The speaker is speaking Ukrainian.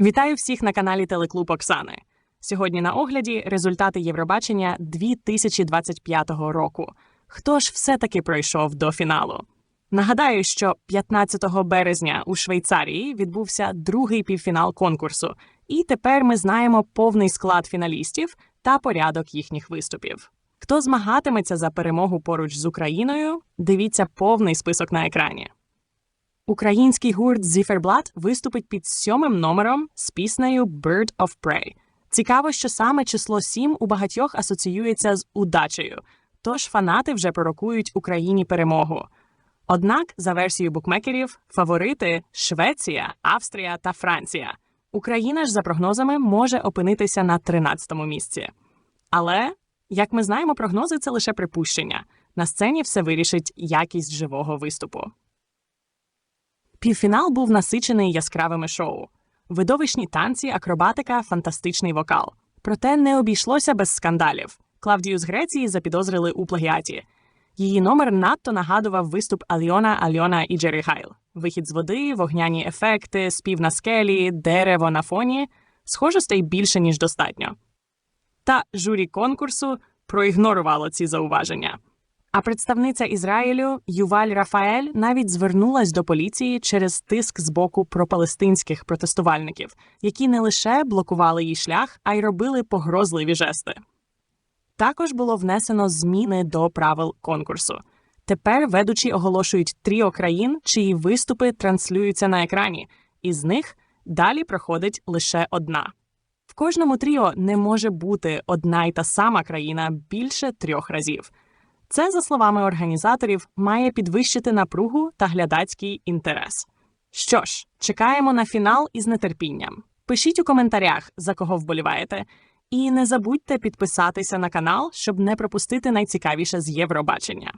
Вітаю всіх на каналі Телеклуб Оксани. Сьогодні на огляді результати Євробачення 2025 року. Хто ж все-таки пройшов до фіналу? Нагадаю, що 15 березня у Швейцарії відбувся другий півфінал конкурсу, і тепер ми знаємо повний склад фіналістів та порядок їхніх виступів. Хто змагатиметься за перемогу поруч з Україною? Дивіться повний список на екрані. Український гурт Zifferblatt виступить під сьомим номером з піснею Bird of Prey. Цікаво, що саме число 7 у багатьох асоціюється з удачею, тож фанати вже пророкують Україні перемогу. Однак, за версією букмекерів, фаворити Швеція, Австрія та Франція. Україна ж, за прогнозами, може опинитися на 13-му місці. Але, як ми знаємо, прогнози це лише припущення. На сцені все вирішить якість живого виступу. Півфінал був насичений яскравими шоу: видовищні танці, акробатика, фантастичний вокал. Проте не обійшлося без скандалів. Клавдію з Греції запідозрили у плагіаті. Її номер надто нагадував виступ Альона, Альона і Джері Хайл. Вихід з води, вогняні ефекти, спів на скелі, дерево на фоні. Схожостей більше, ніж достатньо. Та журі конкурсу проігнорувало ці зауваження. А представниця Ізраїлю Юваль Рафаель навіть звернулась до поліції через тиск з боку пропалестинських протестувальників, які не лише блокували їй шлях, а й робили погрозливі жести. Також було внесено зміни до правил конкурсу. Тепер ведучі оголошують тріо країн, чиї виступи транслюються на екрані, і з них далі проходить лише одна. В кожному тріо не може бути одна й та сама країна більше трьох разів. Це, за словами організаторів, має підвищити напругу та глядацький інтерес. Що ж, чекаємо на фінал із нетерпінням. Пишіть у коментарях, за кого вболіваєте, і не забудьте підписатися на канал, щоб не пропустити найцікавіше з Євробачення.